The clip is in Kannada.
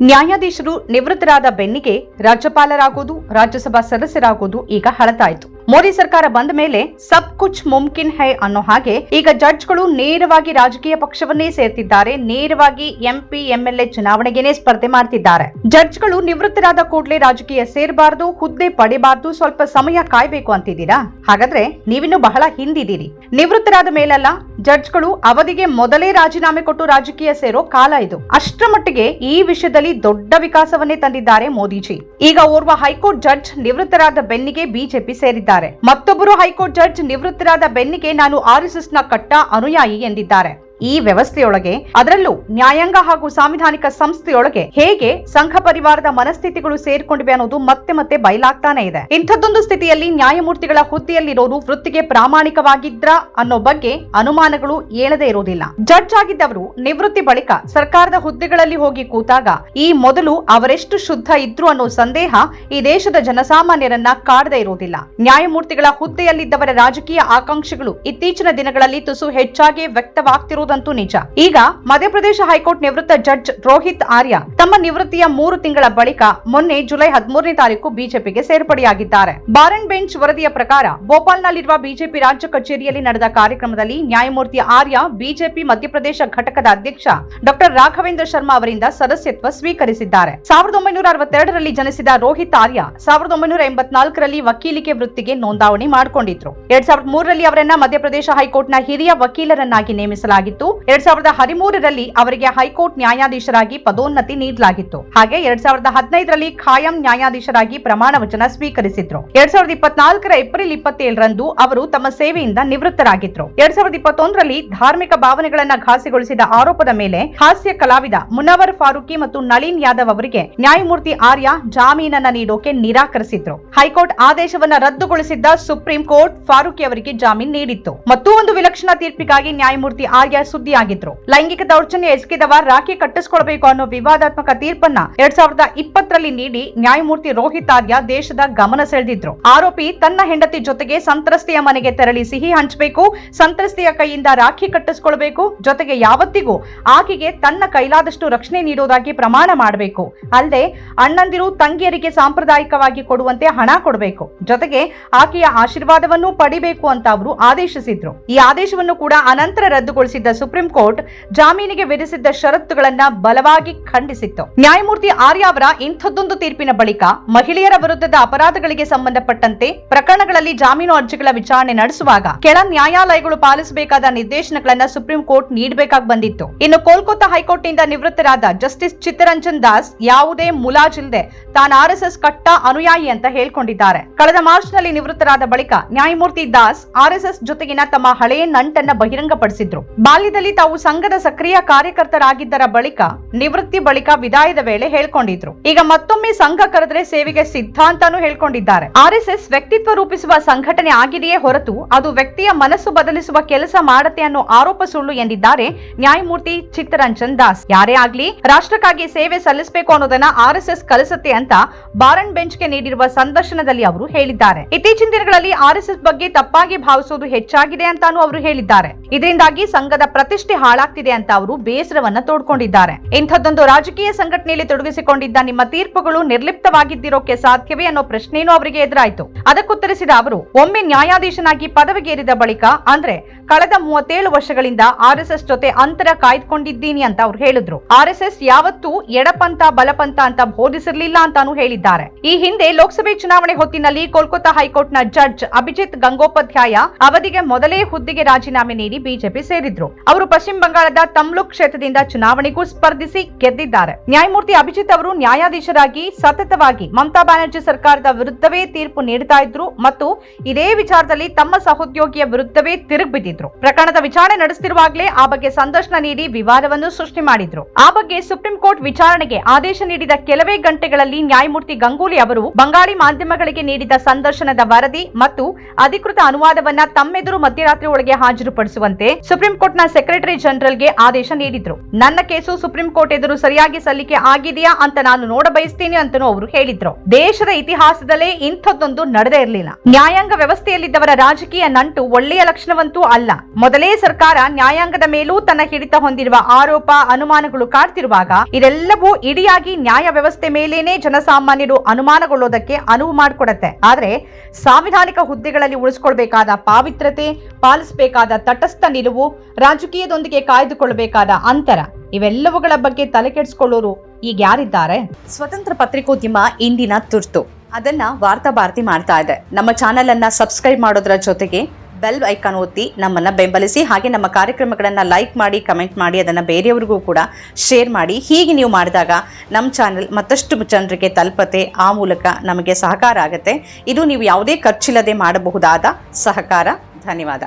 ನ್ಯಾಯಾಧೀಶರು ನಿವೃತ್ತರಾದ ಬೆನ್ನಿಗೆ ರಾಜ್ಯಪಾಲರಾಗೋದು ರಾಜ್ಯಸಭಾ ಸದಸ್ಯರಾಗೋದು ಈಗ ಹಳತಾಯಿತು. ಮೋದಿ ಸರ್ಕಾರ ಬಂದ ಮೇಲೆ ಸಬ್ ಕುಚ್ ಮುಮ್ಕಿನ್ ಹೈ ಅನ್ನೋ ಹಾಗೆ ಈಗ ಜಡ್ಜ್ಗಳು ನೇರವಾಗಿ ರಾಜಕೀಯ ಪಕ್ಷವನ್ನೇ ಸೇರ್ತಿದ್ದಾರೆ. ನೇರವಾಗಿ ಎಂಪಿ ಎಂಎಲ್ಎ ಚುನಾವಣೆಗೆನೇ ಸ್ಪರ್ಧೆ ಮಾಡ್ತಿದ್ದಾರೆ. ಜಡ್ಜ್ಗಳು ನಿವೃತ್ತರಾದ ಕೂಡಲೇ ರಾಜಕೀಯ ಸೇರಬಾರದು, ಹುದ್ದೆ ಪಡೆಯಬಾರದು ಸ್ವಲ್ಪ ಸಮಯ ಕಾಯ್ಬೇಕು ಅಂತಿದ್ದೀರಾ? ಹಾಗಾದ್ರೆ ನೀವಿನ್ನು ಬಹಳ ಹಿಂದಿದ್ದೀರಿ. ನಿವೃತ್ತರಾದ ಮೇಲಲ್ಲ, ಜಡ್ಜ್ಗಳು ಅವಧಿಗೆ ಮೊದಲೇ ರಾಜೀನಾಮೆ ಕೊಟ್ಟು ರಾಜಕೀಯ ಸೇರೋ ಕಾಲ ಇದು. ಅಷ್ಟರ ಮಟ್ಟಿಗೆ ಈ ವಿಷಯದಲ್ಲಿ ದೊಡ್ಡ ವಿಕಾಸವನ್ನೇ ತಂದಿದ್ದಾರೆ ಮೋದಿಜಿ. ಈಗ ಓರ್ವ ಹೈಕೋರ್ಟ್ ಜಡ್ಜ್ ನಿವೃತ್ತರಾದ ಬೆನ್ನಿಗೆ ಬಿಜೆಪಿ ಸೇರಿದ್ದಾರೆ. ಮತ್ತೊಬ್ಬರು ಹೈಕೋರ್ಟ್ ಜಡ್ಜ್ ನಿವೃತ್ತರಾದ ಬೆನ್ನಿಗೆ ನಾನು ಆರ್ಎಸ್ಎಸ್ನ ಕಟ್ಟ ಅನುಯಾಯಿ ಎಂದಿದ್ದಾರೆ. ಈ ವ್ಯವಸ್ಥೆಯೊಳಗೆ ಅದರಲ್ಲೂ ನ್ಯಾಯಾಂಗ ಹಾಗೂ ಸಾಂವಿಧಾನಿಕ ಸಂಸ್ಥೆಯೊಳಗೆ ಹೇಗೆ ಸಂಘ ಪರಿವಾರದ ಮನಸ್ಥಿತಿಗಳು ಸೇರ್ಕೊಂಡಿವೆ ಅನ್ನೋದು ಮತ್ತೆ ಮತ್ತೆ ಬಯಲಾಗ್ತಾನೆ ಇದೆ. ಇಂಥದ್ದೊಂದು ಸ್ಥಿತಿಯಲ್ಲಿ ನ್ಯಾಯಮೂರ್ತಿಗಳ ಹುದ್ದೆಯಲ್ಲಿರೋರು ವೃತ್ತಿಗೆ ಪ್ರಾಮಾಣಿಕವಾಗಿದ್ರ ಅನ್ನೋ ಬಗ್ಗೆ ಅನುಮಾನಗಳು ಏಳದೇ ಇರೋದಿಲ್ಲ. ಜಡ್ಜ್ ಆಗಿದ್ದವರು ನಿವೃತ್ತಿ ಬಳಿಕ ಸರ್ಕಾರದ ಹುದ್ದೆಗಳಲ್ಲಿ ಹೋಗಿ ಕೂತಾಗ ಈ ಮೊದಲು ಅವರೆಷ್ಟು ಶುದ್ಧ ಇದ್ರು ಅನ್ನೋ ಸಂದೇಹ ಈ ದೇಶದ ಜನಸಾಮಾನ್ಯರನ್ನ ಕಾಡದೇ ಇರೋದಿಲ್ಲ. ನ್ಯಾಯಮೂರ್ತಿಗಳ ಹುದ್ದೆಯಲ್ಲಿದ್ದವರ ರಾಜಕೀಯ ಆಕಾಂಕ್ಷೆಗಳು ಇತ್ತೀಚಿನ ದಿನಗಳಲ್ಲಿ ತುಸು ಹೆಚ್ಚಾಗಿ ವ್ಯಕ್ತವಾಗ್ತಿರುವುದಂತೂ ನಿಜ. ಈಗ ಮಧ್ಯಪ್ರದೇಶ ಹೈಕೋರ್ಟ್ ನಿವೃತ್ತ ಜಡ್ಜ್ ರೋಹಿತ್ ಆರ್ಯ ತಮ್ಮ ನಿವೃತ್ತಿಯ ಮೂರು ತಿಂಗಳ ಬಳಿಕ ಮೊನ್ನೆ ಜುಲೈ ಹದಿಮೂರನೇ ತಾರೀಕು ಬಿಜೆಪಿಗೆ ಸೇರ್ಪಡೆಯಾಗಿದ್ದಾರೆ. ಬಾರನ್ ಬೆಂಚ್ ವರದಿಯ ಪ್ರಕಾರ ಭೋಪಾಲ್ನಲ್ಲಿರುವ ಬಿಜೆಪಿ ರಾಜ್ಯ ಕಚೇರಿಯಲ್ಲಿ ನಡೆದ ಕಾರ್ಯಕ್ರಮದಲ್ಲಿ ನ್ಯಾಯಮೂರ್ತಿ ಆರ್ಯ, ಬಿಜೆಪಿ ಮಧ್ಯಪ್ರದೇಶ ಘಟಕದ ಅಧ್ಯಕ್ಷ ಡಾಕ್ಟರ್ ರಾಘವೇಂದ್ರ ಶರ್ಮಾ ಅವರಿಂದ ಸದಸ್ಯತ್ವ ಸ್ವೀಕರಿಸಿದ್ದಾರೆ. ಸಾವಿರದ ಒಂಬೈನೂರ ಅರವತ್ತೆರಡರಲ್ಲಿ ಜನಿಸಿದ ರೋಹಿತ್ ಆರ್ಯ ಸಾವಿರದ ಒಂಬೈನೂರ ಎಂಬತ್ನಾಲ್ಕರಲ್ಲಿ ವಕೀಲಿಕೆ ವೃತ್ತಿಗೆ ನೋಂದಾವಣಿ ಮಾಡಿಕೊಂಡಿದ್ರು. ಎರಡ್ ಸಾವಿರದ ಮೂರರಲ್ಲಿ ಅವರನ್ನ ಮಧ್ಯಪ್ರದೇಶ ಹೈಕೋರ್ಟ್ನ ಹಿರಿಯ ವಕೀಲರನ್ನಾಗಿ ನೇಮಿಸಲಾಗಿತ್ತು. ಎರಡ್ ಸಾವಿರದ ಹದಿಮೂರರಲ್ಲಿ ಅವರಿಗೆ ಹೈಕೋರ್ಟ್ ನ್ಯಾಯಾಧೀಶರಾಗಿ ಪದೋನ್ನತಿ ನೀಡಲಾಗಿತ್ತು. ಹಾಗೆ ಎರಡ್ ಸಾವಿರದ ಹದಿನೈದರಲ್ಲಿ ಖಾಯಂ ನ್ಯಾಯಾಧೀಶರಾಗಿ ಪ್ರಮಾಣ ವಚನ ಸ್ವೀಕರಿಸಿದ್ರು. ಎರಡ್ ಸಾವಿರದ ಇಪ್ಪತ್ನಾಲ್ಕರ ಏಪ್ರಿಲ್ ಇಪ್ಪತ್ತೇಳರಂದು ಅವರು ತಮ್ಮ ಸೇವೆಯಿಂದ ನಿವೃತ್ತರಾಗಿದ್ರು. ಎರಡ್ ಸಾವಿರದ ಇಪ್ಪತ್ತೊಂದರಲ್ಲಿ ಧಾರ್ಮಿಕ ಭಾವನೆಗಳನ್ನ ಘಾಸಿಗೊಳಿಸಿದ ಆರೋಪದ ಮೇಲೆ ಹಾಸ್ಯ ಕಲಾವಿದ ಮುನವರ್ ಫಾರೂಕಿ ಮತ್ತು ನಳಿನ್ ಯಾದವ್ ಅವರಿಗೆ ನ್ಯಾಯಮೂರ್ತಿ ಆರ್ಯ ಜಾಮೀನನ್ನ ನೀಡೋಕೆ ನಿರಾಕರಿಸಿದ್ರು. ಹೈಕೋರ್ಟ್ ಆದೇಶವನ್ನ ರದ್ದುಗೊಳಿಸಿದ್ದ ಸುಪ್ರೀಂ ಕೋರ್ಟ್ ಫಾರೂಕಿ ಅವರಿಗೆ ಜಾಮೀನು ನೀಡಿತ್ತು. ಮತ್ತೂ ಒಂದು ವಿಲಕ್ಷಣ ತೀರ್ಪಿಗಾಗಿ ನ್ಯಾಯಮೂರ್ತಿ ಆರ್ಯ ಸುದ್ದಿಯಾಗಿದ್ರು. ಲೈಂಗಿಕ ದೌರ್ಜನ್ಯ ಎಸಗಿದವ ರಾಖಿ ಕಟ್ಟಿಸಿಕೊಳ್ಬೇಕು ಅನ್ನೋ ವಿವಾದಾತ್ಮಕ ತೀರ್ಪನ್ನ ಎರಡ್ ಸಾವಿರದ ಇಪ್ಪತ್ತರಲ್ಲಿ ನೀಡಿ ನ್ಯಾಯಮೂರ್ತಿ ರೋಹಿತ್ ಆರ್ಯ ದೇಶದ ಗಮನ ಸೆಳೆದಿದ್ರು. ಆರೋಪಿ ತನ್ನ ಹೆಂಡತಿ ಜೊತೆಗೆ ಸಂತ್ರಸ್ತೆಯ ಮನೆಗೆ ತೆರಳಿ ಸಿಹಿ ಹಂಚಬೇಕು, ಸಂತ್ರಸ್ತೆಯ ಕೈಯಿಂದ ರಾಖಿ ಕಟ್ಟಿಸಿಕೊಳ್ಬೇಕು, ಜೊತೆಗೆ ಯಾವತ್ತಿಗೂ ಆಕೆಗೆ ತನ್ನ ಕೈಲಾದಷ್ಟು ರಕ್ಷಣೆ ನೀಡೋದಾಗಿ ಪ್ರಮಾಣ ಮಾಡಬೇಕು. ಅಲ್ಲದೆ ಅಣ್ಣಂದಿರು ತಂಗಿಯರಿಗೆ ಸಾಂಪ್ರದಾಯಿಕವಾಗಿ ಕೊಡುವಂತೆ ಹಣ ಕೊಡಬೇಕು. ಜೊತೆಗೆ ಆಕೆಯ ಆಶೀರ್ವಾದವನ್ನು ಪಡಿಬೇಕು ಅಂತ ಅವರು ಆದೇಶಿಸಿದ್ರು. ಈ ಆದೇಶವನ್ನು ಕೂಡ ಅನಂತರ ರದ್ದುಗೊಳಿಸಿದ್ದ ಸುಪ್ರೀಂ ಕೋರ್ಟ್ ಜಾಮೀನಿಗೆ ವಿಧಿಸಿದ್ದ ಷರತ್ತುಗಳನ್ನ ಬಲವಾಗಿ ಖಂಡಿಸಿತ್ತು. ನ್ಯಾಯಮೂರ್ತಿ ಆರ್ಯ ಅವರ ಇಂಥದ್ದೊಂದು ತೀರ್ಪಿನ ಬಳಿಕ ಮಹಿಳೆಯರ ವಿರುದ್ಧದ ಅಪರಾಧಗಳಿಗೆ ಸಂಬಂಧಪಟ್ಟಂತೆ ಪ್ರಕರಣಗಳಲ್ಲಿ ಜಾಮೀನು ಅರ್ಜಿಗಳ ವಿಚಾರಣೆ ನಡೆಸುವಾಗ ಕೆಳ ನ್ಯಾಯಾಲಯಗಳು ಪಾಲಿಸಬೇಕಾದ ನಿರ್ದೇಶನಗಳನ್ನ ಸುಪ್ರೀಂ ಕೋರ್ಟ್ ನೀಡಬೇಕಾಗಿ ಬಂದಿತ್ತು. ಇನ್ನು ಕೋಲ್ಕತ್ತಾ ಹೈಕೋರ್ಟ್ನಿಂದ ನಿವೃತ್ತರಾದ ಜಸ್ಟಿಸ್ ಚಿತ್ತರಂಜನ್ ದಾಸ್ ಯಾವುದೇ ಮುಲಾಜಿಲ್ಲದೆ ತಾನು ಆರ್ಎಸ್ಎಸ್ ಕಟ್ಟ ಅನುಯಾಯಿ ಅಂತ ಹೇಳ್ಕೊಂಡಿದ್ದಾರೆ. ಕಳೆದ ಮಾರ್ಚ್ನಲ್ಲಿ ನಿವೃತ್ತರಾದ ಬಳಿಕ ನ್ಯಾಯಮೂರ್ತಿ ದಾಸ್ ಆರ್ಎಸ್ಎಸ್ ಜೊತೆಗಿನ ತಮ್ಮ ಹಳೆಯ ನಂಟನ್ನ ಬಹಿರಂಗಪಡಿಸಿದ್ರು. ಬಾಲ್ಯದಲ್ಲಿ ತಾವು ಸಂಘದ ಸಕ್ರಿಯ ಕಾರ್ಯಕರ್ತರಾಗಿದ್ದರ ಬಳಿಕ ನಿವೃತ್ತಿ ಬಳಿಕ ವಿದಾಯದ ವೇಳೆ ಹೇಳ್ಕೊಂಡಿದ್ರು. ಈಗ ಮತ್ತೊಮ್ಮೆ ಸಂಘ ಕರೆದ್ರೆ ಸೇವೆಗೆ ಸಿದ್ಧ ಅಂತಾನು ಹೇಳ್ಕೊಂಡಿದ್ದಾರೆ ಆರ್ಎಸ್ಎಸ್ ವ್ಯಕ್ತಿತ್ವ ರೂಪಿಸುವ ಸಂಘಟನೆ ಆಗಿದೆಯೇ ಹೊರತು ಅದು ವ್ಯಕ್ತಿಯ ಮನಸ್ಸು ಬದಲಿಸುವ ಕೆಲಸ ಮಾಡತ್ತೆ ಅನ್ನೋ ಆರೋಪ ಸುಳ್ಳು ಎಂದಿದ್ದಾರೆ ನ್ಯಾಯಮೂರ್ತಿ ಚಿತ್ತರಂಜನ್ ದಾಸ್. ಯಾರೇ ಆಗ್ಲಿ, ರಾಷ್ಟ್ರಕ್ಕಾಗಿ ಸೇವೆ ಸಲ್ಲಿಸಬೇಕು ಅನ್ನೋದನ್ನ ಆರ್ಎಸ್ಎಸ್ ಕಲಿಸುತ್ತೆ ಅಂತ ಬಾರನ್ ಬೆಂಚ್ಗೆ ನೀಡಿರುವ ಸಂದರ್ಶನದಲ್ಲಿ ಅವರು ಹೇಳಿದ್ದಾರೆ. ಇತ್ತೀಚಿನ ದಿನಗಳಲ್ಲಿ ಆರ್ಎಸ್ಎಸ್ ಬಗ್ಗೆ ತಪ್ಪಾಗಿ ಭಾವಿಸೋದು ಹೆಚ್ಚಾಗಿದೆ ಅಂತಾನೂ ಅವರು ಹೇಳಿದ್ದಾರೆ. ಇದರಿಂದಾಗಿ ಸಂಘದ ಪ್ರತಿಷ್ಠೆ ಹಾಳಾಗ್ತಿದೆ ಅಂತ ಅವರು ಬೇಸರವನ್ನ ತೋಡ್ಕೊಂಡಿದ್ದಾರೆ. ಇಂಥದ್ದೊಂದು ರಾಜಕೀಯ ಸಂಘಟನೆಯಲ್ಲಿ ತೊಡಗಿಸಿಕೊಂಡಿದ್ದ ನಿಮ್ಮ ತೀರ್ಪುಗಳು ನಿರ್ಲಿಪ್ತವಾಗಿದ್ದಿರೋಕೆ ಸಾಧ್ಯವೇ ಅನ್ನೋ ಪ್ರಶ್ನೆನೂ ಅವರಿಗೆ ಎದುರಾಯಿತು. ಅದಕ್ಕುತ್ತರಿಸಿದ ಅವರು, ಒಮ್ಮೆ ನ್ಯಾಯಾಧೀಶನಾಗಿ ಪದವಿಗೇರಿದ ಬಳಿಕ, ಅಂದ್ರೆ ಕಳೆದ ಮೂವತ್ತೇಳು ವರ್ಷಗಳಿಂದ ಆರ್ಎಸ್ಎಸ್ ಜೊತೆ ಅಂತರ ಕಾಯ್ದುಕೊಂಡಿದ್ದೀನಿ ಅಂತ ಅವ್ರು ಹೇಳಿದ್ರು. ಆರ್ಎಸ್ಎಸ್ ಯಾವತ್ತೂ ಎಡಪಂಥ, ಬಲಪಂಥ ಅಂತ ಬೋಧಿಸಿರ್ಲಿಲ್ಲ ಅಂತಾನು ಹೇಳಿದ್ದಾರೆ. ಈ ಹಿಂದೆ ಲೋಕಸಭೆ ಚುನಾವಣೆ ಹೊತ್ತಿನಲ್ಲಿ ಕೋಲ್ಕತ್ತಾ ಹೈಕೋರ್ಟ್ನ ಜಡ್ಜ್ ಅಭಿಜಿತ್ ಗಂಗೋಪಾಧ್ಯಾಯ ಅವಧಿಗೆ ಮೊದಲೇ ಹುದ್ದೆಗೆ ರಾಜೀನಾಮೆ ನೀಡಿ ಬಿಜೆಪಿ ಸೇರಿದ್ರು. ಅವರು ಪಶ್ಚಿಮ ಬಂಗಾಳದ ತಮ್ಲುಕ್ ಕ್ಷೇತ್ರದಿಂದ ಚುನಾವಣೆಗೂ ಸ್ಪರ್ಧಿಸಿ ಗೆದ್ದಿದ್ದಾರೆ. ನ್ಯಾಯಮೂರ್ತಿ ಅಭಿಜಿತ್ ಅವರು ನ್ಯಾಯಾಧೀಶರಾಗಿ ಸತತವಾಗಿ ಮಮತಾ ಬ್ಯಾನರ್ಜಿ ಸರ್ಕಾರದ ವಿರುದ್ಧವೇ ತೀರ್ಪು ನೀಡುತ್ತಾ ಇದ್ರು ಮತ್ತು ಇದೇ ವಿಚಾರದಲ್ಲಿ ತಮ್ಮ ಸಹೋದ್ಯೋಗಿಯ ವಿರುದ್ಧವೇ ತಿರುಗ್ಬಿದ್ದಿದ್ರು ಪ್ರಕರಣದ ವಿಚಾರಣೆ ನಡೆಸುತ್ತಿರುವಾಗಲೇ ಆ ಬಗ್ಗೆ ಸಂದರ್ಶನ ನೀಡಿ ವಿವಾದವನ್ನು ಸೃಷ್ಟಿ ಮಾಡಿದ್ರು. ಆ ಬಗ್ಗೆ ಸುಪ್ರೀಂ ಕೋರ್ಟ್ ವಿಚಾರಣೆಗೆ ಆದೇಶ ನೀಡಿದ ಕೆಲವೇ ಗಂಟೆಗಳಲ್ಲಿ ನ್ಯಾಯಮೂರ್ತಿ ಗಂಗೂಲಿ ಅವರು ಬಂಗಾಳಿ ಮಾಧ್ಯಮಗಳಿಗೆ ನೀಡಿದ ಸಂದರ್ಶನದ ವರದಿ ಮತ್ತು ಅಧಿಕೃತ ಅನುವಾದವನ್ನ ತಮ್ಮೆದುರು ಮಧ್ಯರಾತ್ರಿ ಒಳಗೆ ಹಾಜರುಪಡಿಸುವಂತೆ ಸುಪ್ರೀಂ ಕೋರ್ಟ್ನ ಸೆಕ್ರೆಟರಿ ಜನರಲ್ಗೆ ಆದೇಶ ನೀಡಿದ್ರು. ನನ್ನ ಕೇಸು ಸುಪ್ರೀಂ ಕೋರ್ಟ್ ಎದುರು ಸರಿಯಾಗಿ ಸಲ್ಲಿಕೆ ಆಗಿದೆಯಾ ಅಂತ ನಾನು ನೋಡ ಬಯಸ್ತೀನಿ ಅಂತನೂ ಅವರು ಹೇಳಿದ್ರು. ದೇಶದ ಇತಿಹಾಸದಲ್ಲೇ ಇಂಥದ್ದೊಂದು ನಡೆದೇ ಇರಲಿಲ್ಲ. ನ್ಯಾಯಾಂಗ ವ್ಯವಸ್ಥೆಯಲ್ಲಿದ್ದವರ ರಾಜಕೀಯ ನಂಟು ಒಳ್ಳೆಯ ಲಕ್ಷಣವಂತೂ ಅಲ್ಲ. ಮೊದಲೇ ಸರ್ಕಾರ ನ್ಯಾಯಾಂಗದ ಮೇಲೂ ತನ್ನ ಹಿಡಿತ ಹೊಂದಿರುವ ಆರೋಪ, ಅನುಮಾನಗಳು ಕಾಡ್ತಿರುವಾಗ ಇದೆಲ್ಲವೂ ಇಡಿಯಾಗಿ ನ್ಯಾಯ ವ್ಯವಸ್ಥೆ ಮೇಲೇನೆ ಜನಸಾಮಾನ್ಯರು ಅನುಮಾನಗೊಳ್ಳೋದಕ್ಕೆ ಅನುವು ಮಾಡಿಕೊಡತ್ತೆ. ಆದ್ರೆ ಸಾಂವಿಧಾನಿಕ ಹುದ್ದೆಗಳಲ್ಲಿ ಉಳಿಸ್ಕೊಳ್ಬೇಕಾದ ಪಾವಿತ್ರತೆ ಪಾಲಿಸಬೇಕಾದ ತಟಸ್ಥ ನಿಲುವು ರಾಜಕೀಯದೊಂದಿಗೆ ಕಾಯ್ದುಕೊಳ್ಳಬೇಕಾದ ಅಂತರ. ಇವೆಲ್ಲವುಗಳ ಬಗ್ಗೆ ತಲೆ ಕೆಡಿಸಿಕೊಳ್ಳೋರು ಈಗ ಯಾರಿದ್ದಾರೆ? ಸ್ವತಂತ್ರ ಪತ್ರಿಕೋದ್ಯಮ ಇಂದಿನ ತುರ್ತು. ಅದನ್ನ ವಾರ್ತಾ ಭಾರತಿ ಮಾಡ್ತಾ ಇದೆ. ನಮ್ಮ ಚಾನೆಲ್ ಅನ್ನ ಸಬ್ಸ್ಕ್ರೈಬ್ ಮಾಡೋದ್ರ ಜೊತೆಗೆ ಬೆಲ್ ಐಕಾನ್ ಒತ್ತಿ ನಮ್ಮನ್ನ ಬೆಂಬಲಿಸಿ, ಹಾಗೆ ನಮ್ಮ ಕಾರ್ಯಕ್ರಮಗಳನ್ನ ಲೈಕ್ ಮಾಡಿ ಕಮೆಂಟ್ ಮಾಡಿ, ಅದನ್ನ ಬೇರೆಯವರಿಗೂ ಕೂಡ ಶೇರ್ ಮಾಡಿ. ಹೀಗೆ ನೀವು ಮಾಡಿದಾಗ ನಮ್ಮ ಚಾನೆಲ್ ಮತ್ತಷ್ಟು ಜನರಿಗೆ ತಲುಪತೆ ಆ ಮೂಲಕ ನಮಗೆ ಸಹಕಾರ ಆಗುತ್ತೆ. ಇದು ನೀವು ಯಾವುದೇ ಖರ್ಚಿಲ್ಲದೆ ಮಾಡಬಹುದಾದ ಸಹಕಾರ. ಧನ್ಯವಾದ.